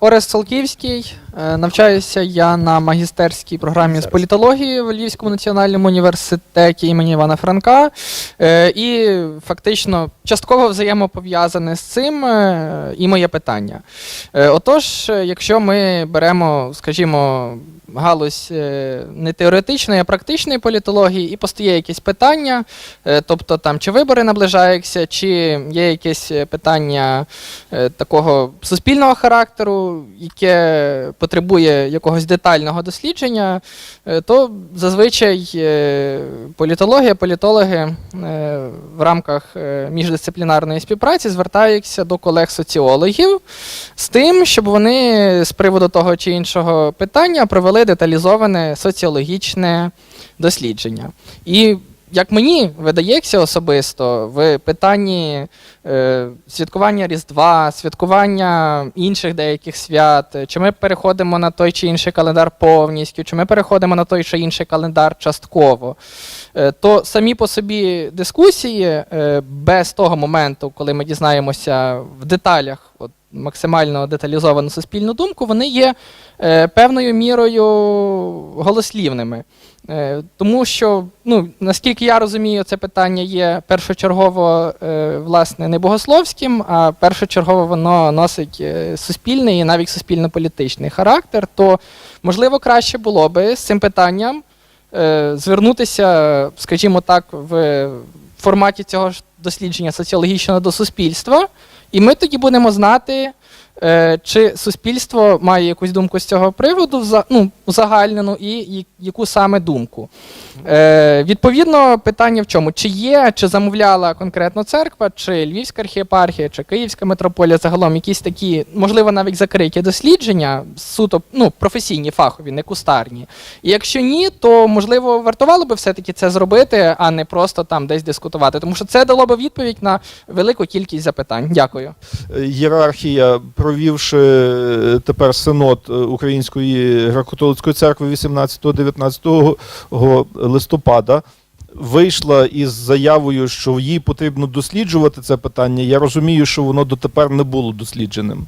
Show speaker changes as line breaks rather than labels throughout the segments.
Орест Солківський. Е, Навчаюся я на магістерській програмі з політології в Львівському національному університеті імені Івана Франка. Е, І фактично частково взаємопов'язане з цим е, і моє питання. Отож, якщо ми беремо, скажімо, галузь не теоретичної, а практичної політології, і постає якесь питання, тобто там чи вибори наближаються, чи є якесь питання такого суспільного характеру, яке потребує якогось детального дослідження, е, то зазвичай е, політологія, політологи е, в рамках міждисциплінарної співпраці звертаються до колег-соціологів з тим, щоб вони з приводу того чи іншого питання провели деталізоване соціологічне дослідження. І як мені видається особисто, в питанні е, святкування Різдва, святкування інших деяких свят, чи ми переходимо на той чи інший календар повністю, чи ми переходимо на той чи інший календар частково, е, то самі по собі дискусії е, без того моменту, коли ми дізнаємося в деталях от, максимально деталізовану суспільну думку, вони є е, певною мірою голослівними. Е, Тому що, ну, наскільки я розумію, це питання є першочергово е, власне не богословським, а першочергово воно носить е, суспільний і навіть суспільно-політичний характер, то можливо краще було би з цим питанням е, звернутися, скажімо так, в форматі цього ж дослідження соціологічного до суспільства, і ми тоді будемо знати. Е, Чи суспільство має якусь думку з цього приводу, ну, узагальнену, і яку саме думку? Е, відповідно, питання в чому? Чи є, чи замовляла конкретно церква, чи Львівська архієпархія, чи Київська митрополія загалом якісь такі, можливо, навіть закриті дослідження, суто ну, професійні, фахові, не кустарні. І якщо ні, то можливо вартувало би все-таки це зробити, а не просто там десь дискутувати. Тому що це дало би відповідь на велику кількість запитань. Дякую.
Єрархія, провівши е, тепер синод е, Української греко-католицької церкви 18-19 листопада, вийшла із заявою, що їй потрібно досліджувати це питання. Я розумію, що воно дотепер не було дослідженим.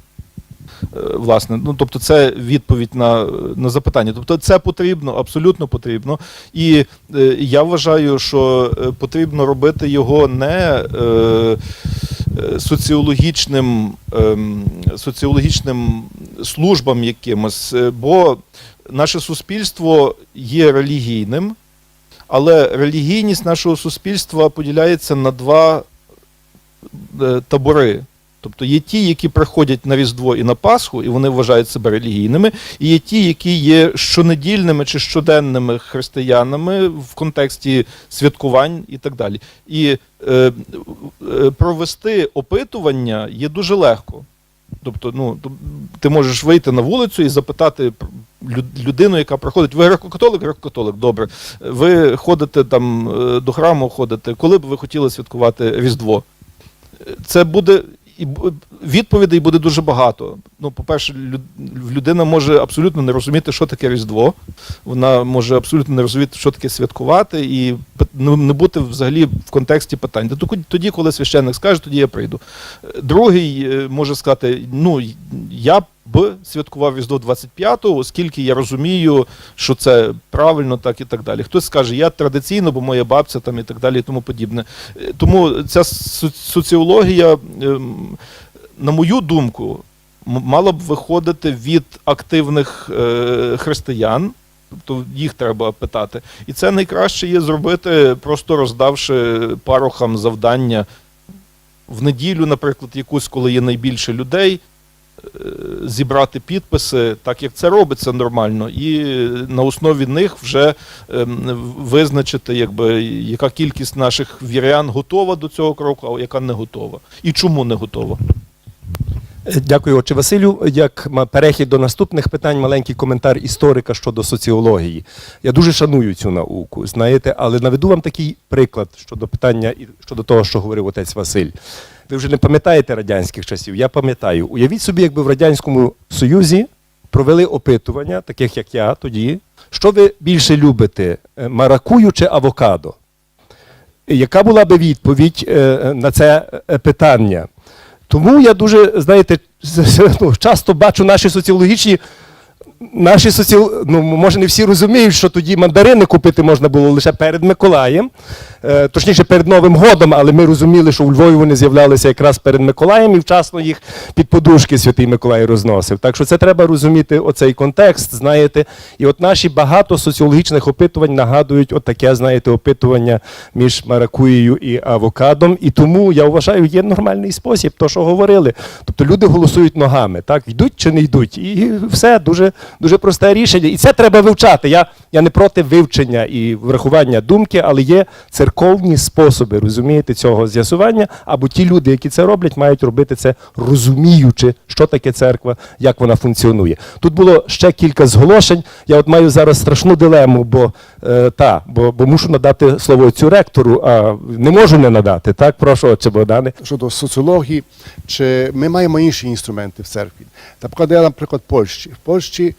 Е, Власне, ну тобто, це відповідь на, на запитання. Тобто, це потрібно, абсолютно потрібно. І е, я вважаю, що е, потрібно робити його не е, е, соціологічним, ем, соціологічним службам якимось, е, бо наше суспільство є релігійним, але релігійність нашого суспільства поділяється на два е, табори. Тобто є ті, які приходять на Різдво і на Пасху, і вони вважають себе релігійними, і є ті, які є щонедільними чи щоденними християнами в контексті святкувань і так далі. І е, е, провести опитування є дуже легко. Тобто, ну, ти можеш вийти на вулицю і запитати людину, яка проходить. Ви греко-католик? Греко-католик, добре. Ви ходите там е, до храму, ходите. Коли б ви хотіли святкувати Різдво? Це буде. І відповідей буде дуже багато. Ну, по-перше, людина може абсолютно не розуміти, що таке Різдво. Вона може абсолютно не розуміти, що таке святкувати, і ну, не бути взагалі в контексті питань. Тоді- Тоді, коли священник скаже, тоді я прийду. Е, Другий е, може сказати: ну, я б святкував Різдво 25-го, оскільки я розумію, що це правильно, так і так далі. Хтось скаже, я традиційно, бо моя бабця там і так далі, і тому подібне. Е, Тому ця соціологія, ем, на мою думку, мала б виходити від активних е, християн. Тобто їх треба питати. І це найкраще є зробити, просто роздавши парохам завдання в неділю, наприклад, якусь, коли є найбільше людей, зібрати підписи, так як це робиться нормально, і на основі них вже ем, визначити, якби, яка кількість наших вірян готова до цього кроку, а яка не готова. І чому не готова.
Е, Дякую, отче Василю. Як перехід до наступних питань, маленький коментар історика щодо соціології. Я дуже шаную цю науку, знаєте, але наведу вам такий приклад щодо питання щодо того, що говорив отець Василь. Ви вже не пам'ятаєте радянських часів? Я пам'ятаю. Уявіть собі, якби в Радянському Союзі провели опитування, таких як я тоді. Що ви більше любите, е, маракую чи авокадо? Яка була би відповідь е, на це е, питання? Тому я дуже, знаєте, ну, часто бачу наші соціологічні. Наші соціал... ну, може, не всі розуміють, що тоді мандарини купити можна було лише перед Миколаєм, е, точніше перед Новим годом, але ми розуміли, що у Львові вони з'являлися якраз перед Миколаєм і вчасно їх під подушки Святий Миколай розносив. Так що це треба розуміти оцей контекст, знаєте. І от наші багато соціологічних опитувань нагадують от таке, знаєте, опитування між маракуєю і авокадом. І тому я вважаю, є нормальний спосіб, то що говорили. Тобто люди голосують ногами, так, йдуть чи не йдуть. І все дуже, дуже просте рішення. І це треба вивчати. Я, я не проти вивчення і врахування думки, але є церковні способи, розумієте, цього з'ясування. Або ті люди, які це роблять, мають робити це розуміючи, що таке церква, як вона функціонує. Тут було ще кілька зголошень. Я от маю зараз страшну дилему, бо е, та, бо, бо мушу надати слово цю ректору, а не можу не надати. Так, прошу, отче Богдане.
щодо соціології, чи ми маємо інші інструменти в церкві. Наприклад, я, наприклад, Польщі. В Польщі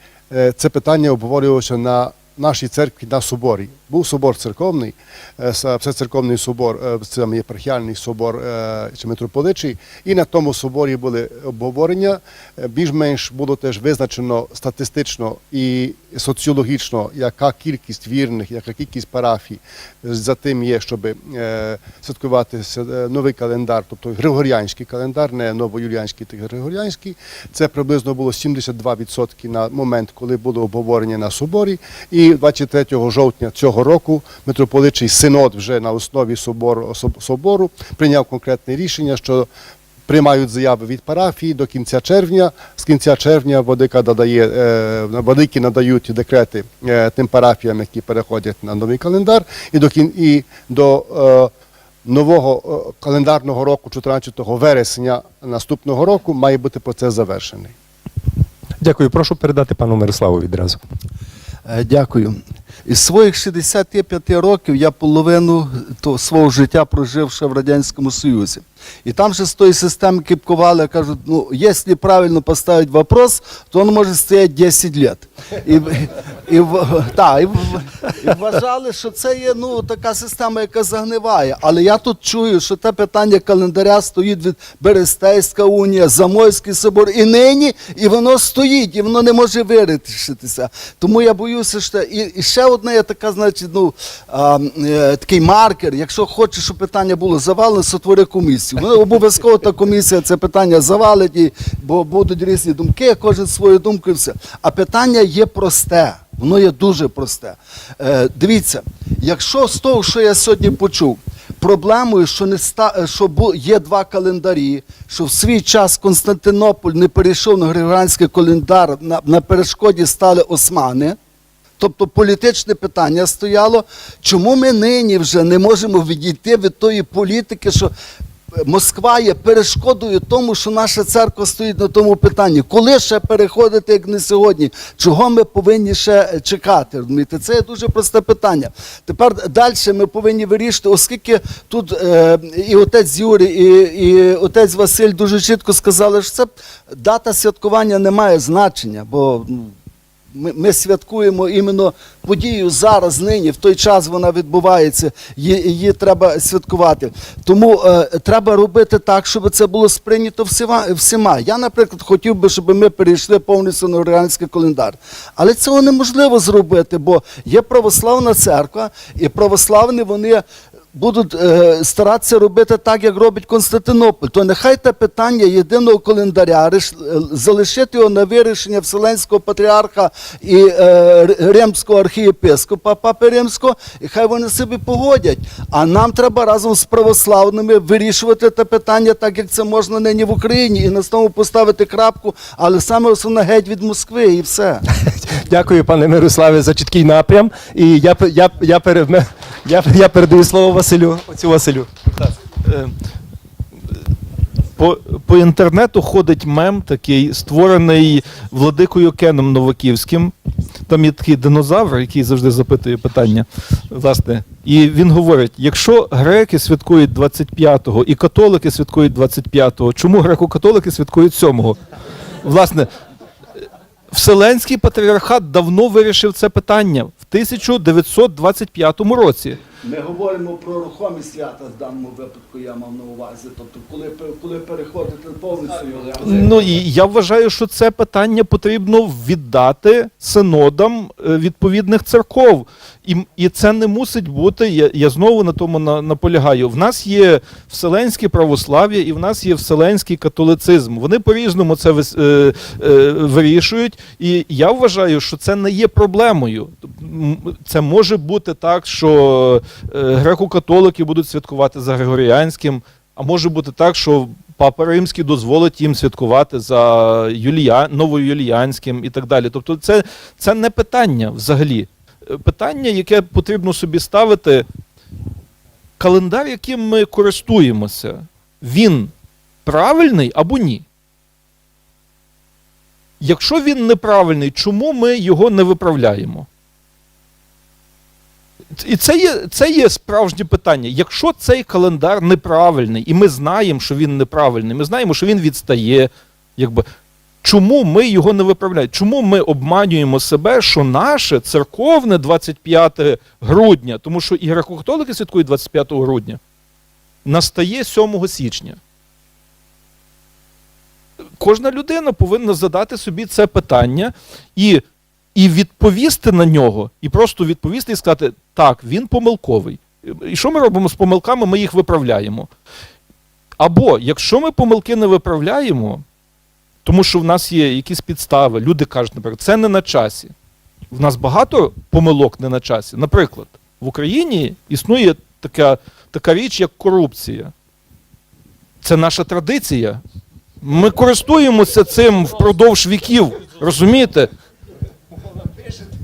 це питання обговорювалося на нашій церкві на соборі. Був собор церковний, е, всецерковний собор, е, це єпархіальний собор е, чи митрополичий, і на тому соборі були обговорення. Більш-менш було теж визначено статистично і соціологічно, яка кількість вірних, яка кількість парафій за тим є, щоб святкувати новий календар, тобто григоріанський календар, не новоюліанський, так григоріанський. Це приблизно було 72% на момент, коли було обговорення на соборі. І 23 жовтня цього року митрополичий синод вже на основі собору, собору прийняв конкретне рішення, що приймають заяви від парафії до кінця червня. З кінця червня Владика додає, е, Владики надають декрети е, тим парафіям, які переходять на новий календар, і до, кін, і до е, нового е, календарного року, 14 вересня наступного року, має бути процес завершений.
Дякую, прошу передати пану Мирославу відразу.
Дякую. Із своїх 65 років я половину свого життя прожив в Радянському Союзі. І там же з тої системи кипкували, кажуть, ну, якщо правильно поставити вопрос, то він може стояти 10 років. І, і, та, і, і вважали, що це є ну, така система, яка загниває. Але я тут чую, що те питання календаря стоїть від Берестейська унія, Замойський собор і нині, і воно стоїть, і воно не може вирішитися. Тому я боюся, що і, і ще одна є така, значить, ну, а, е, такий маркер. Якщо хочеш, щоб питання було завалене, сотвори комісію. Ну, обов'язково та комісія це питання завалить, і, бо будуть різні думки, кожен свою думку і все. А питання є просте. Воно є дуже просте. Е, дивіться, якщо з того, що я сьогодні почув, проблемою, що не ста, що є два календарі, що в свій час Константинополь не перейшов на григоріанський календар, на, на перешкоді стали османи. Тобто політичне питання стояло, чому ми нині вже не можемо відійти від тої політики, що Москва є перешкодою тому, що наша церква стоїть на тому питанні. Коли ще переходити, як не сьогодні? Чого ми повинні ще чекати? Розумієте? Це є дуже просте питання. Тепер далі ми повинні вирішити, оскільки тут е, і отець Юрій, і, і отець Василь дуже чітко сказали, що це дата святкування не має значення, бо ну, ми, ми святкуємо іменно подію зараз, нині, в той час вона відбувається, її, її треба святкувати. Тому е, треба робити так, щоб це було сприйнято всіма. Я, наприклад, хотів би, щоб ми перейшли повністю на григоріанський календар. Але цього неможливо зробити, бо є православна церква, і православні вони будуть е, старатися робити так, як робить Константинополь, то нехай те питання єдиного календаря реш- е, залишити його на вирішення Вселенського патріарха і е, Римського архієпископа Папи Римського, і хай вони собі погодять. А нам треба разом з православними вирішувати те питання, так як це можна нині в Україні, і на тому поставити крапку, але саме основне геть від Москви, і все.
Дякую, пане Мирославе, за чіткий напрям. І я, я, я, пере- ме- я, я передаю слово Василю. Оцю Василю.
Е, По, по інтернету ходить мем такий, створений владикою Кеном Новаківським. Там є такий динозавр, який завжди запитує питання. Власне, і він говорить: якщо греки святкують 25-го і католики святкують 25-го, чому греко-католики святкують 7-го? Власне, Вселенський патріархат давно вирішив це питання в 1925 році.
Ми говоримо про рухомі свята в даному випадку, я мав на увазі. Тобто, коли, коли переходите повністю.
Ну і я вважаю, що це питання потрібно віддати синодам е, відповідних церков. І, і це не мусить бути. Я, я знову на тому на, наполягаю. В нас є вселенське православ'я і в нас є вселенський католицизм. Вони по-різному це вис- е, е, вирішують. І я вважаю, що це не є проблемою. Це може бути так, що греко-католики будуть святкувати за Григоріанським. А може бути так, що Папа Римський дозволить їм святкувати за Юлія... новоюліанським і так далі. Тобто, це, це не питання взагалі. Е, Питання, яке потрібно собі ставити, календар, яким ми користуємося, він правильний або ні? Якщо він неправильний, чому ми його не виправляємо? І це є, це є справжнє питання. Якщо цей календар неправильний, і ми знаємо, що він неправильний, ми знаємо, що він відстає, якби, чому ми його не виправляємо? Чому ми обманюємо себе, що наше церковне 25 грудня, тому що і греко-католики святкують 25 грудня, настає 7 січня? Кожна людина повинна задати собі це питання і і відповісти на нього, і просто відповісти і сказати, так, він помилковий. І що ми робимо з помилками? Ми їх виправляємо. Або якщо ми помилки не виправляємо, тому що в нас є якісь підстави, люди кажуть, наприклад, це не на часі. В нас багато помилок не на часі. Наприклад, в Україні існує така, така річ, як корупція. Це наша традиція. Ми користуємося цим впродовж віків. Розумієте?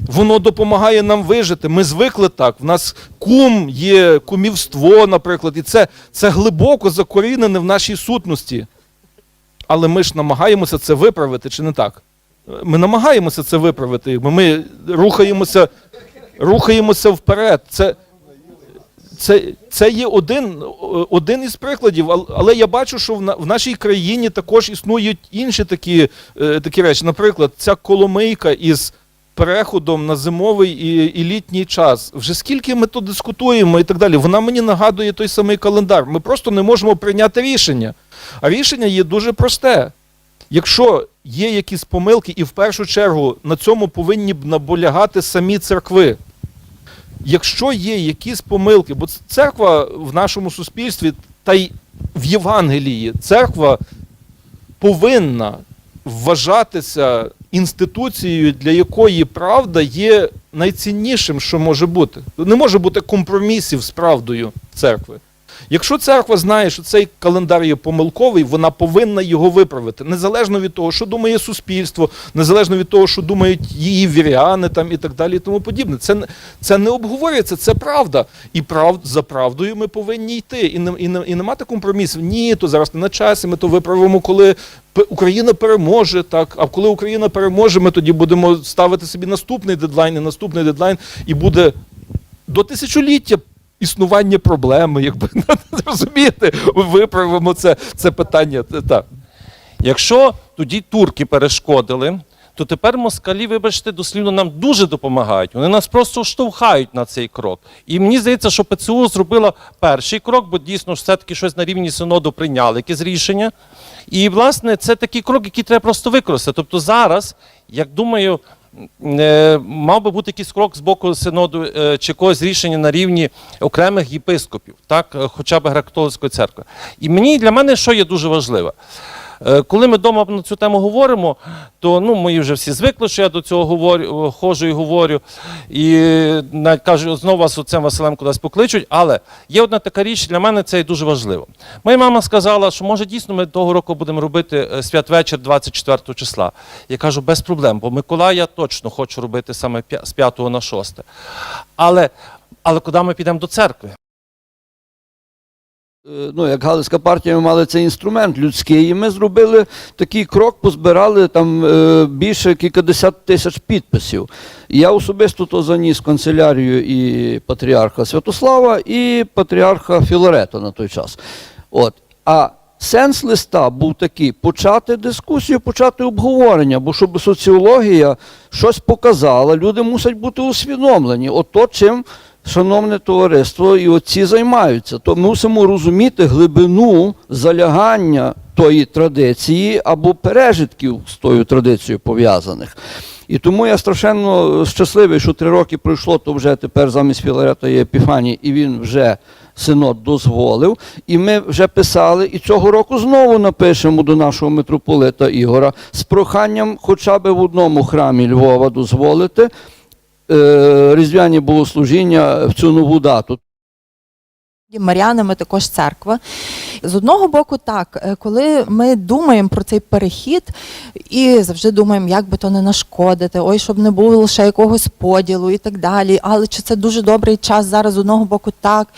Воно допомагає нам вижити. Ми звикли так. В нас кум є кумівство, наприклад, і це, це глибоко закорінене в нашій сутності. Але ми ж намагаємося це виправити, чи не так? Ми намагаємося це виправити. Ми, ми рухаємося, рухаємося вперед. Це, це, це є один, один із прикладів, але я бачу, що в, нашій країні також існують інші такі, е, такі речі. Наприклад, ця коломийка із переходом на зимовий і, і літній час. Вже скільки ми тут дискутуємо і так далі. Вона мені нагадує той самий календар. Ми просто не можемо прийняти рішення. А рішення є дуже просте. Якщо є якісь помилки, і в першу чергу на цьому повинні б наполягати самі церкви. Якщо є якісь помилки, бо церква в нашому суспільстві та й в Євангелії, церква повинна вважатися інституцією, для якої правда є найціннішим, що може бути. Не може бути компромісів з правдою церкви. Якщо церква знає, що цей календар є помилковий, вона повинна його виправити, незалежно від того, що думає суспільство, незалежно від того, що думають її віряни там і так далі, і тому подібне. Це, це не обговорюється, це правда. І прав, за правдою ми повинні йти. І не, і, не, і не мати компромісів. Ні, то зараз не на часі, ми то виправимо, коли Україна переможе, так. А коли Україна переможе, ми тоді будемо ставити собі наступний дедлайн, і наступний дедлайн, і буде до тисячоліття існування проблеми, якби розумієте, виправимо це, це питання. Так.
Якщо тоді турки перешкодили, то тепер москалі, вибачте, дослівно нам дуже допомагають. Вони нас просто штовхають на цей крок. І мені здається, що ПЦУ зробила перший крок, бо дійсно все-таки щось на рівні синоду прийняли, якесь рішення. І, власне, це такий крок, який треба просто використати. Тобто зараз, як думаю, мав би бути якийсь крок з боку синоду е, чи якогось рішення на рівні окремих єпископів, так, е, хоча б греко-католицької церкви. І мені для мене що є дуже важливе. Е, Коли ми вдома на цю тему говоримо, то ну, мої вже всі звикли, що я до цього говорю, е, ходжу і говорю. І навіть кажу, знову вас оцем Василем кудись покличуть. Але є одна така річ, для мене це і дуже важливо. Моя мама сказала, що може дійсно ми того року будемо робити е, святвечір 24 числа. Я кажу, без проблем, бо Миколая точно хочу робити саме з 5 на 6. Але, але куди ми підемо до церкви?
Е, ну, як Галицька партія, ми мали цей інструмент людський, і ми зробили такий крок, позбирали там е, більше кількадесят тисяч підписів. І я особисто то заніс канцелярію і патріарха Святослава, і патріарха Філарета на той час. От. А сенс листа був такий: почати дискусію, почати обговорення, бо щоб соціологія щось показала, люди мусять бути усвідомлені. От то, чим шановне товариство, і отці займаються. То мусимо розуміти глибину залягання тої традиції або пережитків з тою традицією пов'язаних. І тому я страшенно щасливий, що три роки пройшло, то вже тепер замість Філарета є Епіфаній, і він вже синод дозволив. І ми вже писали, і цього року знову напишемо до нашого митрополита Ігора з проханням хоча б в одному храмі Львова дозволити різдвяні богослужіння в цю нову дату.
Маріани, ми також церква. З одного боку, так, е, коли ми думаємо про цей перехід і завжди думаємо, як би то не нашкодити, ой, щоб не було лише якогось поділу і так далі. Але чи це дуже добрий час зараз з одного боку, так.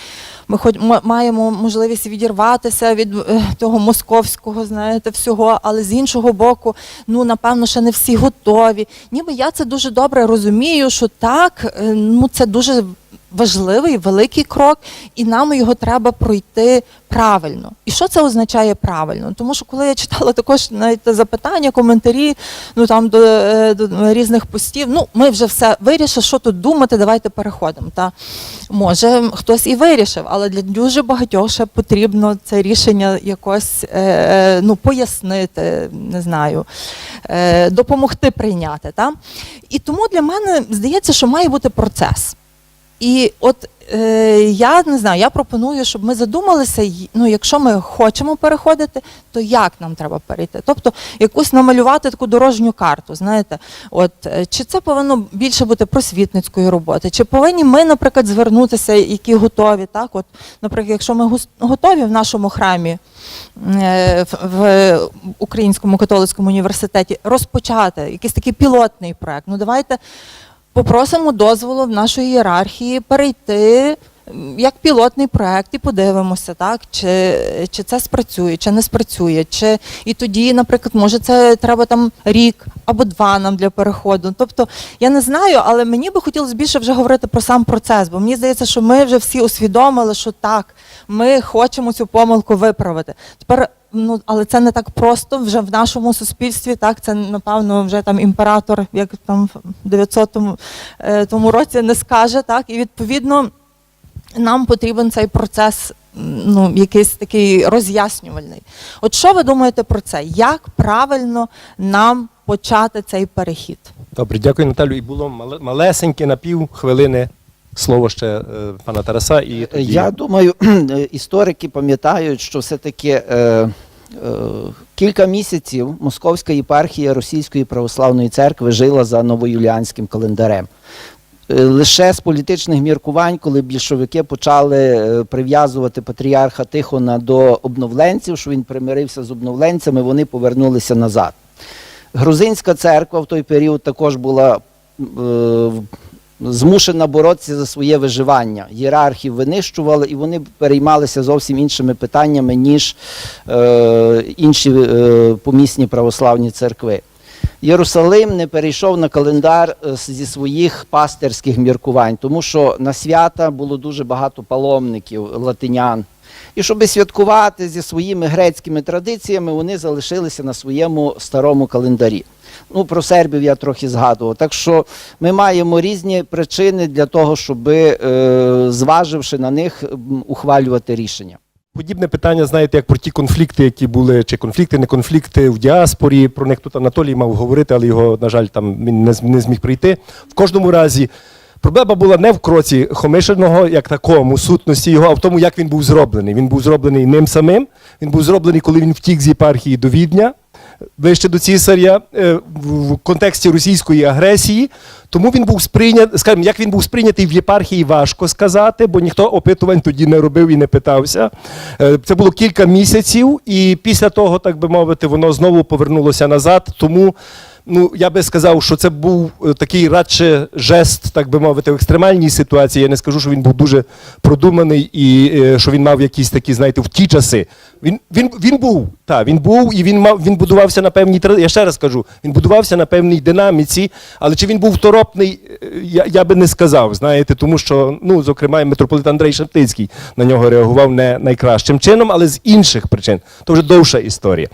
Ми хоч маємо можливість відірватися від е, того московського, знаєте, всього, але з іншого боку, ну напевно, ще не всі готові. Ніби я це дуже добре розумію, що так, е, ну це дуже важливий, великий крок, і нам його треба пройти правильно. І що це означає правильно? Тому що коли я читала також навіть запитання, коментарі, ну там до, е, до різних постів, ну ми вже все вирішили, що тут думати, давайте переходимо. Та може хтось і вирішив, але для дуже багатьох ще потрібно це рішення якось е, е, ну, пояснити, не знаю, е, допомогти прийняти. Та? І тому для мене здається, що має бути процес. І от е, я не знаю, я пропоную, щоб ми задумалися, ну, якщо ми хочемо переходити, то як нам треба перейти? Тобто якусь намалювати таку дорожню карту, знаєте, от е, чи це повинно більше бути просвітницької роботи, чи повинні ми, наприклад, звернутися, які готові, так? От, наприклад, якщо ми готові в нашому храмі е, в, в Українському католицькому університеті розпочати якийсь такий пілотний проект, ну давайте попросимо дозволу в нашої ієрархії перейти як пілотний проект і подивимося, так, чи, чи це спрацює, чи не спрацює. Чи, і тоді, наприклад, може, це треба там рік або два нам для переходу. Тобто, я не знаю, але мені би хотілося більше вже говорити про сам процес, бо мені здається, що ми вже всі усвідомили, що так, ми хочемо цю помилку виправити. Тепер Ну, але це не так просто вже в нашому суспільстві. Так, це напевно вже там імператор, як там в 900 е, тому році не скаже. Так, і відповідно нам потрібен цей процес, ну якийсь такий роз'яснювальний. От що ви думаєте про це? Як правильно нам почати цей перехід?
Добре, дякую, Наталю. І було мале- малесеньке на пів хвилини слово ще е, пана Тараса. І тоді...
Я думаю, історики пам'ятають, що все-таки е, е, кілька місяців Московська єпархія Російської православної церкви жила за новоюліанським календарем. Лише з політичних міркувань, коли більшовики почали прив'язувати патріарха Тихона до обновленців, що він примирився з обновленцями, вони повернулися назад. Грузинська церква в той період також була е, змушена боротися за своє виживання. Єрархів винищували і вони переймалися зовсім іншими питаннями, ніж е, інші е, помісні православні церкви. Єрусалим не перейшов на календар е, зі своїх пастирських міркувань, тому що на свята було дуже багато паломників, латинян. І щоб святкувати зі своїми грецькими традиціями, вони залишилися на своєму старому календарі. Ну, про сербів я трохи згадував. Так що ми маємо різні причини для того, щоб, е, зваживши на них, ухвалювати рішення.
Подібне питання, знаєте, як про ті конфлікти, які були, чи конфлікти, не конфлікти в діаспорі. Про них тут Анатолій мав говорити, але його, на жаль, там він не, зміг прийти. В кожному разі. Проблема була не в кроці Хомишиного як такому, сутності його, а в тому, як він був зроблений. Він був зроблений ним самим. Він був зроблений, коли він втік з єпархії до Відня, ближче до цісаря, е, в контексті російської агресії. Тому він був сприйнятий, скажімо, як він був сприйнятий в єпархії, важко сказати, бо ніхто опитувань тоді не робив і не питався. Е, Це було кілька місяців, і після того, так би мовити, воно знову повернулося назад. Тому ну, я би сказав, що це був е, такий радше жест, так би мовити, в екстремальній ситуації. Я не скажу, що він був дуже продуманий і е, що він мав якісь такі, знаєте, в ті часи. Він, він, він був, так, він був і він мав він будувався на певній Я ще раз кажу, він будувався на певній динаміці, але чи він був второпний, е, я, я би не сказав, знаєте, тому що, ну, зокрема, і митрополит Андрей Шептицький на нього реагував не найкращим чином, але з інших причин. То вже довша історія.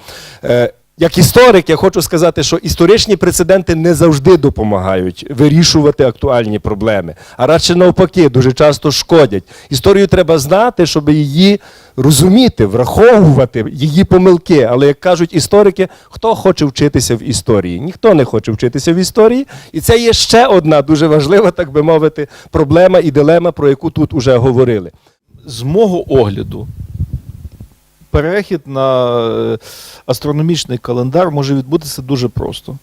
Як історик, я хочу сказати, що історичні прецеденти не завжди допомагають вирішувати актуальні проблеми, а радше навпаки, дуже часто шкодять. Історію треба знати, щоб її розуміти, враховувати її помилки. Але як кажуть історики, хто хоче вчитися в історії? Ніхто не хоче вчитися в історії. І це є ще одна дуже важлива, так би мовити, проблема і дилема, про яку тут уже говорили.
з мого огляду, перехід на е, астрономічний календар може відбутися дуже просто.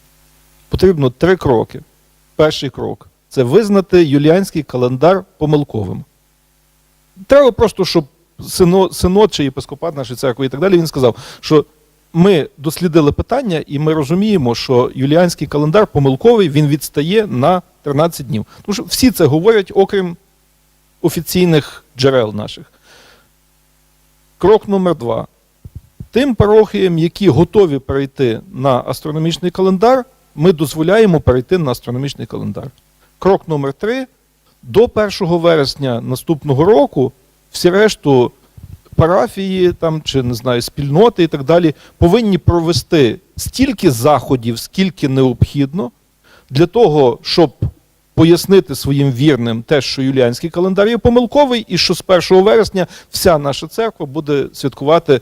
Потрібно три кроки. Перший крок це визнати юліанський календар помилковим. Треба просто, щоб синод, чи єпископат нашої церкви і так далі, він сказав, що ми дослідили питання, і ми розуміємо, що юліанський календар помилковий, він відстає на 13 днів. Тому що всі це говорять, окрім офіційних джерел наших. Крок номер два. Тим парохіям, які готові перейти на астрономічний календар, ми дозволяємо перейти на астрономічний календар. Крок номер три. До 1 вересня наступного року всі решту парафії там, чи не знаю, спільноти і так далі повинні провести стільки заходів, скільки необхідно, для того, щоб пояснити своїм вірним те, що юліанський календар є помилковий, і що з 1 вересня вся наша церква буде святкувати,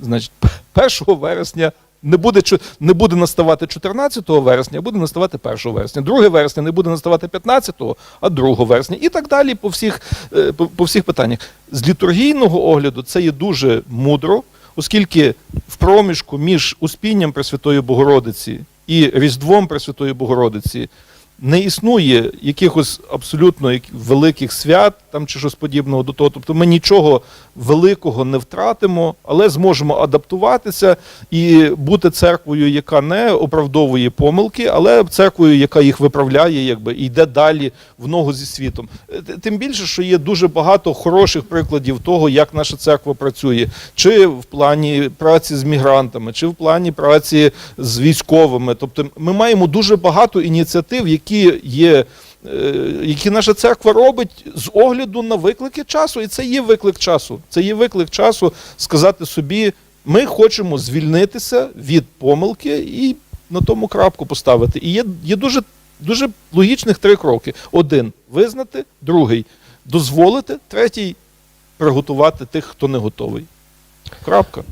значить, 1 вересня. Не буде, не буде наставати 14 вересня, а буде наставати 1 вересня. 2 вересня не буде наставати 15, а 2 вересня. І так далі по всіх, е, по, по всіх питаннях. З літургійного огляду це є дуже мудро, оскільки в проміжку між Успінням Пресвятої Богородиці і Різдвом Пресвятої Богородиці не існує якихось абсолютно великих свят там чи щось подібного до того. Тобто ми нічого великого не втратимо, але зможемо адаптуватися і бути церквою, яка не оправдовує помилки, але церквою, яка їх виправляє, якби і йде далі в ногу зі світом. Е, Тим більше, що є дуже багато хороших прикладів того, як наша церква працює, чи в плані праці з мігрантами, чи в плані праці з військовими. Тобто, ми маємо дуже багато ініціатив, які є. е, Які наша церква робить з огляду на виклики часу, і це є виклик часу. Це є виклик часу сказати собі: ми хочемо звільнитися від помилки і на тому крапку поставити. І є, є дуже, дуже логічних три кроки: один визнати, другий дозволити, третій приготувати тих, хто не готовий. Крапка.